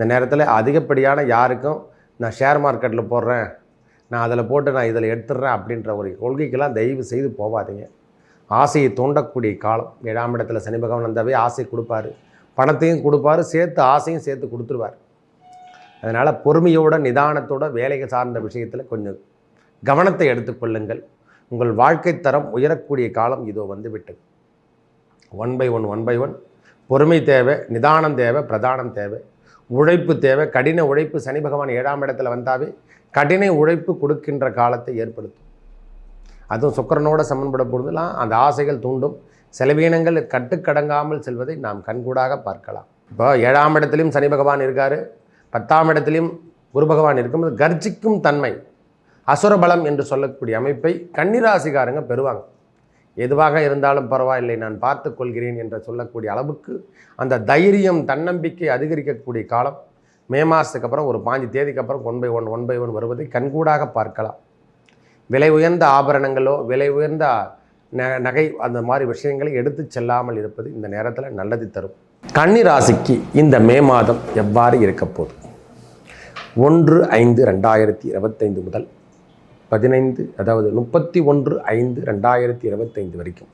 இந்த நேரத்தில் அதிகப்படியான யாருக்கும் நான் ஷேர் மார்க்கெட்டில் போடுறேன். நான் அதில் போட்டு நான் இதில் எடுத்துடுறேன் அப்படின்ற ஒரு கொள்கைக்கெல்லாம் தயவு செய்து போகாதீங்க. ஆசையை தூண்டக்கூடிய காலம். ஏழாம் இடத்துல சனி பகவான் வந்தாவே ஆசை கொடுப்பாரு. பணத்தையும் கொடுப்பாரு. சேர்த்து ஆசையும் சேர்த்து கொடுத்துருவார். அதனால் பொறுமையோட நிதானத்தோட வேலைகள் சார்ந்த விஷயத்தில் கொஞ்சம் கவனத்தை எடுத்துக்கொள்ளுங்கள் உங்கள் வாழ்க்கை தரம் உயரக்கூடிய காலம் இதோ வந்துவிட்டது. One by one one by one பொறுமை தேவை நிதானம் தேவை பிரதானம் தேவை. உழைப்பு தேவை. கடின உழைப்பு சனி பகவான் ஏழாம் இடத்துல வந்தாவே கடின உழைப்பு கொடுக்கின்ற காலத்தை ஏற்படுத்தும். அதுவும் சுக்கரனோட சமன்பட பொழுதுலாம் அந்த ஆசைகள் தூண்டும். செலவீனங்கள் கட்டுக்கடங்காமல் செல்வதை நாம் கண்கூடாக பார்க்கலாம். இப்போ ஏழாம் இடத்துலையும் சனி பகவான் இருக்கார். பத்தாம் இடத்துலையும் குரு பகவான் இருக்கும்போது கர்ஜிக்கும் தன்மை அசுரபலம் என்று சொல்லக்கூடிய அமைப்பை கன்னிராசிக்காரங்க பெறுவாங்க. எதுவாக இருந்தாலும் பரவாயில்லை நான் பார்த்து கொள்கிறேன் என்று சொல்லக்கூடிய அளவுக்கு அந்த தைரியம் தன்னம்பிக்கை அதிகரிக்கக்கூடிய காலம். மே மாதத்துக்கு அப்புறம் ஒரு பாஞ்சு தேதிக்கு அப்புறம் one by one one by one வருவதை கண்கூடாக பார்க்கலாம். விலை உயர்ந்த ஆபரணங்களோ விலை உயர்ந்த ந நகை அந்த மாதிரி விஷயங்களை எடுத்து செல்லாமல் இருப்பது இந்த நேரத்தில் நல்லது தரும். கன்னி ராசிக்கு இந்த மே மாதம் எவ்வாறு இருக்க போகுது? ஒன்று ஐந்து ரெண்டாயிரத்தி இருபத்தைந்து முதல் பதினைந்து அதாவது முப்பத்தி ஒன்று ஐந்து ரெண்டாயிரத்தி இருபத்தைந்து வரைக்கும்.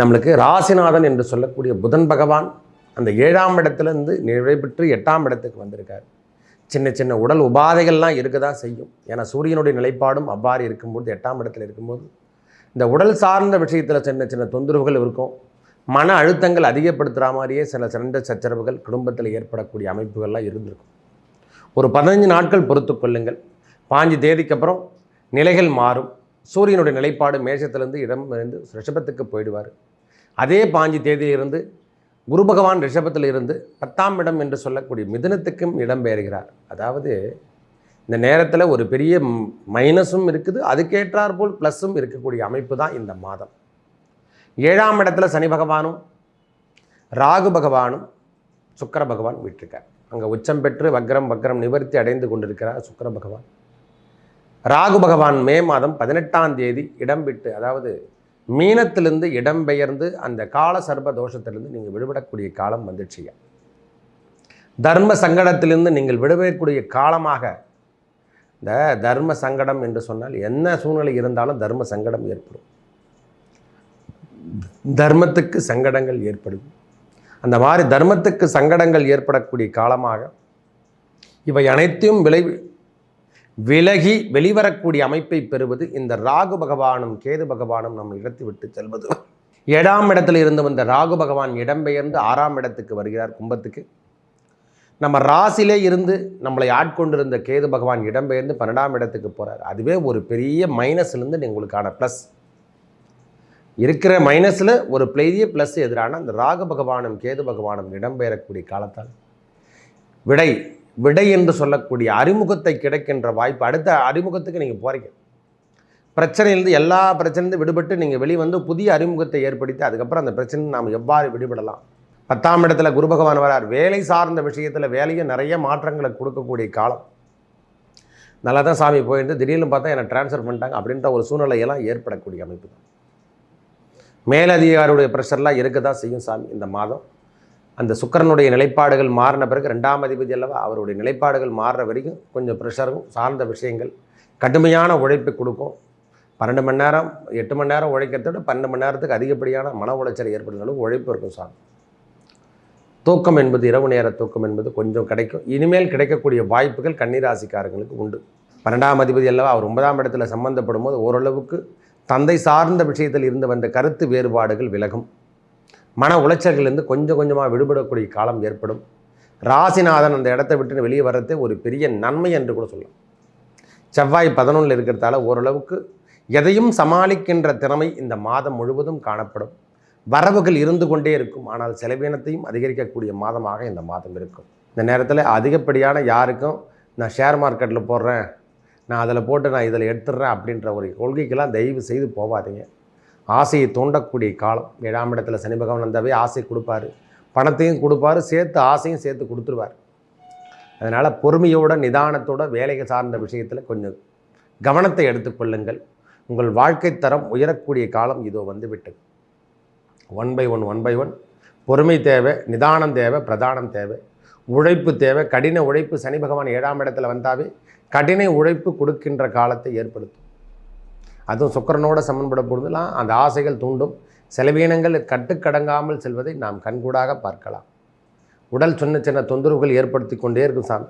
நம்மளுக்கு ராசிநாதன் என்று சொல்லக்கூடிய புதன் பகவான் அந்த ஏழாம் இடத்துலேருந்து நிறைவேற்று எட்டாம் இடத்துக்கு வந்திருக்கார். சின்ன சின்ன உடல் உபாதைகள்லாம் இருக்க தான் செய்யும். ஏன்னா சூரியனுடைய நிலைப்பாடும் அவ்வாறு இருக்கும்போது எட்டாம் இடத்துல இருக்கும்போது இந்த உடல் சார்ந்த விஷயத்தில் சின்ன சின்ன தொந்தரவுகள் இருக்கும். மன அழுத்தங்கள் அதிகப்படுத்துகிற மாதிரியே சில சண்டை சச்சரவுகள் குடும்பத்தில் ஏற்படக்கூடிய அமைப்புகள்லாம் இருந்திருக்கும். ஒரு பதினஞ்சு நாட்கள் பொறுத்து கொள்ளுங்கள். பாஞ்சு தேதிக்கு அப்புறம் நிலைகள் மாறும். சூரியனுடைய நிலைப்பாடு மேஷத்திலிருந்து இடம் இருந்து ரிஷபத்துக்கு போயிடுவார். அதே பாஞ்சு தேதியிலிருந்து குரு பகவான் ரிஷபத்தில் இருந்து பத்தாம் இடம் என்று சொல்லக்கூடிய மிதனத்துக்கும் இடம்பெயர்கிறார். அதாவது இந்த நேரத்தில் ஒரு பெரிய மைனஸும் இருக்குது. அதுக்கேற்றார் போல் ப்ளஸ்ஸும் இருக்கக்கூடிய அமைப்பு தான் இந்த மாதம். ஏழாம் இடத்துல சனி பகவானும் ராகு பகவானும் சுக்கர பகவான் விட்டிருக்கார். அங்கே உச்சம் பெற்று வக்ரம் வக்ரம் நிவர்த்தி அடைந்து கொண்டிருக்கிறார் சுக்கர பகவான். ராகு பகவான் மே மாதம் பதினெட்டாம் தேதி இடம் விட்டு அதாவது மீனத்திலிருந்து இடம்பெயர்ந்து அந்த கால சர்ப தோஷத்திலிருந்து நீங்கள் விடுபடக்கூடிய காலம் வந்துடுச்சியா தர்ம சங்கடத்திலிருந்து நீங்கள் விடுபடக்கூடிய காலமாக இந்த தர்ம சங்கடம் என்று சொன்னால் என்ன சூழ்நிலை இருந்தாலும் தர்ம சங்கடம் ஏற்படும். தர்மத்துக்கு சங்கடங்கள் ஏற்படும். அந்த மாதிரி தர்மத்துக்கு சங்கடங்கள் ஏற்படக்கூடிய காலமாக இவை அனைத்தையும் விளை விலகி வெளிவரக்கூடிய அமைப்பை பெறுவது இந்த ராகு பகவானும் கேது பகவானும் நம்ம இடத்தை விட்டு செல்வது. ஏழாம் இடத்துல இருந்து வந்த ராகு பகவான் இடம்பெயர்ந்து ஆறாம் இடத்துக்கு வருகிறார் கும்பத்துக்கு. நம்ம ராசிலே இருந்து நம்மளை ஆட்கொண்டிருந்த கேது பகவான் இடம்பெயர்ந்து பன்னெண்டாம் இடத்துக்கு போகிறார் அதுவே ஒரு பெரிய மைனஸ்லேருந்து உங்களுக்கான ப்ளஸ் இருக்கிற மைனஸில் ஒரு பெரிய ப்ளஸ் எதிரான அந்த ராகு பகவானும் கேது பகவானும் இடம்பெயரக்கூடிய காலத்தால். விடை விடை என்று சொல்லக்கூடிய அறிமுகத்தை கிடைக்கின்ற வாய்ப்பு அடுத்த அறிமுகத்துக்கு நீங்கள் போகிறீங்க பிரச்சனையிலிருந்து எல்லா பிரச்சனையிலிருந்து விடுபட்டு நீங்கள் வெளியே வந்து புதிய அறிமுகத்தை ஏற்படுத்தி அதுக்கப்புறம் அந்த பிரச்சனை நாம் எவ்வாறு விடுபடலாம்? பத்தாம் இடத்துல குரு பகவான் வரார். வேலை சார்ந்த விஷயத்தில் வேலையை நிறைய மாற்றங்களை கொடுக்கக்கூடிய காலம். நல்லா தான் சாமி போயிட்டு திடீர்னு பார்த்தா என்னை ட்ரான்ஸ்ஃபர் பண்ணிட்டாங்க அப்படின்ற ஒரு சூழ்நிலையெல்லாம் ஏற்படக்கூடிய அமைப்பு தான். மேலதிகாரியுடைய ப்ரெஷர்லாம் இருக்க தான் செய்யும் சாமி இந்த மாதம். அந்த சுக்கரனுடைய நிலைப்பாடுகள் மாறின பிறகு ரெண்டாம் அதிபதி அல்லவா அவருடைய நிலைப்பாடுகள் மாறுற வரைக்கும் கொஞ்சம் ப்ரெஷரும் சார்ந்த விஷயங்கள் கடுமையான உழைப்பு கொடுக்கும். பன்னெண்டு மணி நேரம் எட்டு மணி நேரம் உழைக்கிறத விட பன்னெண்டு மணி நேரத்துக்கு அதிகப்படியான மன உளைச்சல் ஏற்படுற உழைப்பு இருக்கும் சார் தூக்கம் என்பது இரவு நேர தூக்கம் என்பது கொஞ்சம் கிடைக்கும். இனிமேல் கிடைக்கக்கூடிய வாய்ப்புகள் கன்னிராசிக்காரங்களுக்கு உண்டு. பன்னெண்டாம் அதிபதி அல்லவா அவர் ஒன்பதாம் இடத்துல சம்மந்தப்படும் போது ஓரளவுக்கு தந்தை சார்ந்த விஷயத்தில் இருந்து வந்த கருத்து வேறுபாடுகள் விலகும். மன உளைச்சல்கள்லேருந்து கொஞ்சம் கொஞ்சமாக விடுபடக்கூடிய காலம் ஏற்படும். ராசிநாதன் அந்த இடத்தை விட்டு வெளியே வர்றதே ஒரு பெரிய நன்மை என்று கூட சொல்லலாம். செவ்வாய் பதினொன்றில் இருக்கிறதால ஓரளவுக்கு எதையும் சமாளிக்கின்ற திறமை இந்த மாதம் முழுவதும் காணப்படும். வரவுகள் இருந்து கொண்டே இருக்கும். ஆனால் செலவினத்தையும் அதிகரிக்கக்கூடிய மாதமாக இந்த மாதம் இருக்கும். இந்த நேரத்தில் அதிகப்படியான யாருக்கும் நான் ஷேர் மார்க்கெட்டில் போடுறேன். நான் அதில் போட்டு நான் இதில் எடுத்துடுறேன் அப்படின்ற ஒரு கொள்கைக்கெல்லாம் தயவு செய்து போகாதீங்க. ஆசையை தூண்டக்கூடிய காலம். ஏழாம் இடத்துல சனி பகவான் வந்தாவே ஆசை கொடுப்பாரு. பணத்தையும் கொடுப்பாரு. சேர்த்து ஆசையும் சேர்த்து கொடுத்துருவார். அதனால் பொறுமையோட நிதானத்தோட வேலைகள் சார்ந்த விஷயத்தில் கொஞ்சம் கவனத்தை எடுத்துக்கொள்ளுங்கள் உங்கள் வாழ்க்கை தரம் உயரக்கூடிய காலம் இதோ வந்துவிட்டது one by one one by one பொறுமை தேவை நிதானம் தேவை பிரதானம் தேவை. உழைப்பு தேவை. கடின உழைப்பு சனி பகவான் ஏழாம் இடத்துல வந்தாவே கடின உழைப்பு கொடுக்கின்ற காலத்தை ஏற்படுத்தும். அதுவும் சுக்கரனோட சமன்பட பொழுதுலாம் அந்த ஆசைகள் தூண்டும். செலவீனங்கள் கட்டுக்கடங்காமல் செல்வதை நாம் கண்கூடாக பார்க்கலாம். உடல் சின்ன சின்ன தொந்தரவுகள் ஏற்படுத்தி கொண்டே இருக்கும் சாமி.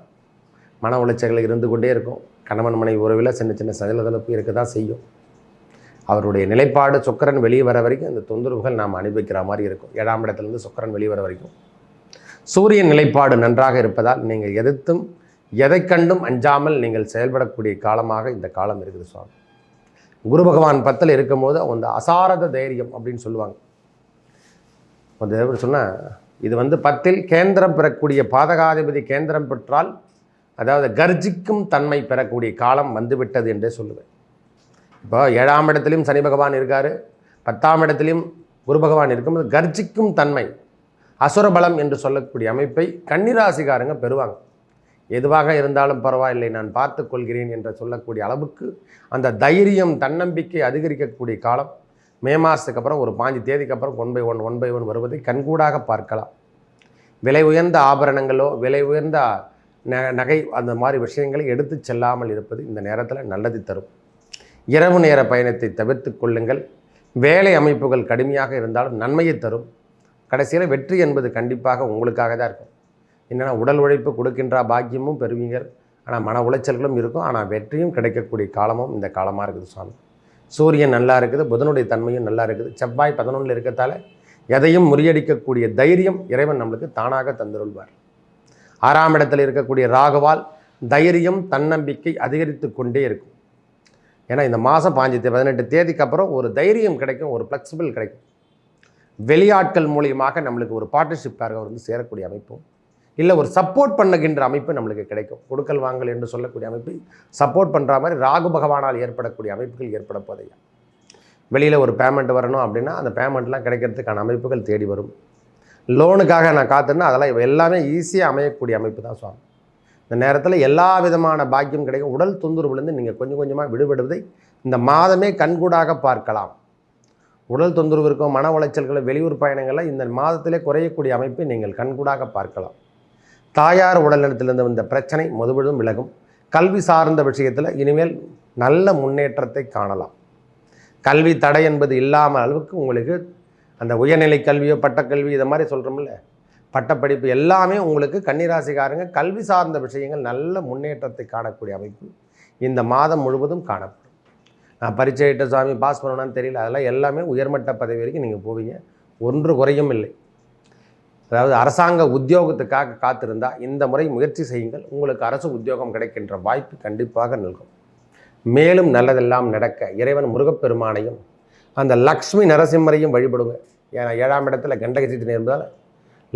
மன உளைச்சல்கள் இருந்து கொண்டே இருக்கும். கணவன் மனைவி உறவில் சின்ன சின்ன சதலதளப்பு இருக்க தான் செய்யும். அவருடைய நிலைப்பாடு சுக்கரன் வெளியே வர வரைக்கும் இந்த தொந்தரவுகள் நாம் அனுபவிக்கிற மாதிரி இருக்கும். ஏழாம் இடத்துலேருந்து சுக்கரன் வெளியே வர வரைக்கும். சூரியன் நிலைப்பாடு நன்றாக இருப்பதால் நீங்கள் எதிர்த்தும் எதை கண்டும் அஞ்சாமல் நீங்கள் செயல்படக்கூடிய காலமாக இந்த காலம் இருக்குது சுவாமி குரு பகவான் பத்தில் இருக்கும்போது அந்த அசாரத தைரியம் அப்படின்னு சொல்லுவாங்க. அது எப்படி சொன்னால் இது வந்து பத்தில் கேந்திரம் பெறக்கூடிய பாதகாதிபதி கேந்திரம் பெற்றால் அதாவது கர்ஜிக்கும் தன்மை பெறக்கூடிய காலம் வந்துவிட்டது என்றே சொல்லுவேன். இப்போ ஏழாம் இடத்துலையும் சனி பகவான் இருக்கார் பத்தாம் இடத்துலையும் குரு பகவான் இருக்கும்போது கர்ஜிக்கும் தன்மை அசுரபலம் என்று சொல்லக்கூடிய அமைப்பை கன்னிராசிக்காரங்க பெறுவாங்க. எதுவாக இருந்தாலும் பரவாயில்லை நான் பார்த்து கொள்கிறேன் என்று சொல்லக்கூடிய அளவுக்கு அந்த தைரியம் தன்னம்பிக்கை அதிகரிக்கக்கூடிய காலம். மே மாதத்துக்கு அப்புறம் ஒரு பாஞ்சு தேதிக்கு அப்புறம் one by one one by one வருவதை கண்கூடாக பார்க்கலாம். விலை உயர்ந்த ஆபரணங்களோ விலை உயர்ந்த ந நகை அந்த மாதிரி விஷயங்களை எடுத்து செல்லாமல் இருப்பது இந்த நேரத்தில் நல்லது தரும். இரவு நேர பயணத்தை தவிர்த்து கொள்ளுங்கள். வேலை அமைப்புகள் கடுமையாக இருந்தாலும் நன்மையை தரும். கடைசியில் வெற்றி என்பது கண்டிப்பாக உங்களுக்காக தான் இருக்கும். என்னென்னா உடல் உழைப்பு கொடுக்கின்ற பாக்கியமும் பெறுவீங்க. ஆனால் மன உளைச்சல்களும் இருக்கும். ஆனால் வெற்றியும் கிடைக்கக்கூடிய காலமும் இந்த காலமாக இருக்குது சுவாமி. சூரியன் நல்லா இருக்குது புதனுடைய தன்மையும் நல்லா இருக்குது. செவ்வாய் பதினொன்றில் இருக்கத்தால் எதையும் முறியடிக்கக்கூடிய தைரியம் இறைவன் நம்மளுக்கு தானாக தந்துருள்வார். ஆறாம் இடத்தில் இருக்கக்கூடிய ராகுவால் தைரியம் தன்னம்பிக்கை அதிகரித்து கொண்டே இருக்கும். ஏன்னா இந்த மாதம் பாஞ்சு பதினெட்டு தேதிக்கு அப்புறம் ஒரு தைரியம் கிடைக்கும் ஒரு ஃப்ளெக்சிபிள் கிடைக்கும். வெளியாட்கள் மூலியமாக நம்மளுக்கு ஒரு பார்ட்னர்ஷிப்பாக வந்து சேரக்கூடிய அமைப்பும் இல்லை ஒரு சப்போர்ட் பண்ணுகின்ற அமைப்பு நம்மளுக்கு கிடைக்கும். கொடுக்கல் வாங்கல் என்று சொல்லக்கூடிய அமைப்பு சப்போர்ட் பண்ணுற மாதிரி ராகு பகவானால் ஏற்படக்கூடிய அமைப்புகள் ஏற்பட போதையா வெளியில் ஒரு பேமெண்ட் வரணும் அப்படின்னா அந்த பேமெண்ட்லாம் கிடைக்கிறதுக்கான அமைப்புகள் தேடி வரும். லோனுக்காக நான் காத்துன்னா அதெல்லாம் எல்லாமே ஈஸியாக அமையக்கூடிய அமைப்பு தான் சுவாமி. இந்த நேரத்தில் எல்லா விதமான பாக்கியம் கிடைக்கும். உடல் தொந்தரவுலேருந்து நீங்கள் கொஞ்சம் கொஞ்சமாக விடுபடுவதை இந்த மாதமே கண்கூடாக பார்க்கலாம். உடல் தொந்தரவு இருக்கும் மன உளைச்சல்களை வெளியூர் பயணங்களை இந்த மாதத்திலே குறையக்கூடிய அமைப்பை நீங்கள் கண்கூடாக பார்க்கலாம். தாயார் உடல்நலத்திலிருந்து வந்த பிரச்சனை முதுவதும் விலகும். கல்வி சார்ந்த விஷயத்தில் இனிமேல் நல்ல முன்னேற்றத்தை காணலாம். கல்வி தடை என்பது இல்லாமல் அளவுக்கு உங்களுக்கு அந்த உயர்நிலை கல்வியோ பட்டக்கல்வி இதை மாதிரி சொல்கிறோம்ல பட்டப்படிப்பு எல்லாமே உங்களுக்கு கன்னிராசிக்காரங்க கல்வி சார்ந்த விஷயங்கள் நல்ல முன்னேற்றத்தை காணக்கூடிய அமைப்பு இந்த மாதம் முழுவதும் காணப்படும். நான் பரீட்சையிட்ட சுவாமி பாஸ் பண்ணணும்னு தெரியல அதெல்லாம் எல்லாமே உயர்மட்ட பதவி வரைக்கும் நீங்கள் போவீங்க. ஒன்று குறையும் இல்லை. அதாவது அரசாங்க உத்தியோகத்துக்காக காத்திருந்தால் இந்த முறை முயற்சி செய்யுங்கள். உங்களுக்கு அரசு உத்தியோகம் கிடைக்கின்ற வாய்ப்பு கண்டிப்பாக நல்கும் மேலும் நல்லதெல்லாம் நடக்க இறைவன் முருகப்பெருமானையும் அந்த லக்ஷ்மி நரசிம்மரையும் வழிபடுங்க. ஏன்னா ஏழாம் இடத்துல கண்டகசித்தி நேர்ந்தால்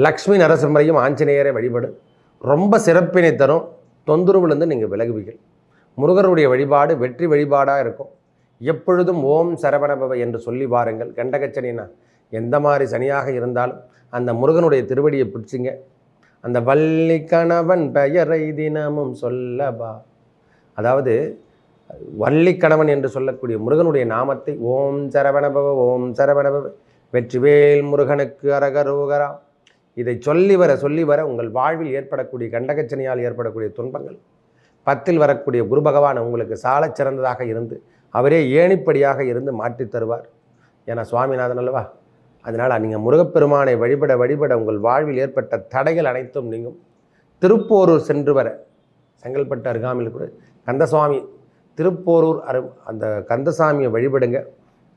லக்ஷ்மி நரசிம்மரையும் ஆஞ்சநேயரை வழிபடு. ரொம்ப சிறப்பினை தரும். தொந்தரவுலேருந்து நீங்கள் விலகுவீர்கள். முருகருடைய வழிபாடு வெற்றி வழிபாடாக இருக்கும். எப்பொழுதும் ஓம் சரவணபவ என்று சொல்லி வாருங்கள். கண்டகச்சனினா எந்த மாதிரி சனியாக இருந்தாலும் அந்த முருகனுடைய திருவடியை பிடிச்சிங்க. அந்த வள்ளி கணவன் பெயரை தினமும் சொல்லபா அதாவது வள்ளி கணவன் என்று சொல்லக்கூடிய முருகனுடைய நாமத்தை ஓம் சரவணபவ ஓம் சரவணபவ வெற்றிவேல் முருகனுக்கு அரகரோகரா. இதை சொல்லி வர சொல்லி வர உங்கள் வாழ்வில் ஏற்படக்கூடிய கண்டகச்சனையால் ஏற்படக்கூடிய துன்பங்கள் பத்தில் வரக்கூடிய குரு பகவான் உங்களுக்கு சாலச் சிறந்ததாக இருந்து அவரே ஏணிப்படியாக இருந்து மாற்றித் தருவார். ஏன்னா சுவாமிநாதன் அல்லவா? அதனால் நீங்கள் முருகப்பெருமானை வழிபட வழிபட உங்கள் வாழ்வில் ஏற்பட்ட தடைகள் அனைத்தும் நீங்கும். திருப்போரூர் சென்று வர செங்கல்பட்டு அருகாமையில் கூட கந்தசுவாமி திருப்போரூர் அரு அந்த கந்தசாமியை வழிபடுங்க.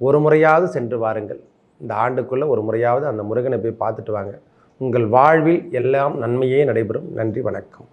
ஒரு முறையாவது சென்று வாருங்கள். இந்த ஆண்டுக்குள்ளே ஒரு முறையாவது அந்த முருகனை போய் பார்த்துட்டு வாங்க. உங்கள் வாழ்வில் எல்லாம் நன்மையே நடைபெறும். நன்றி வணக்கம்.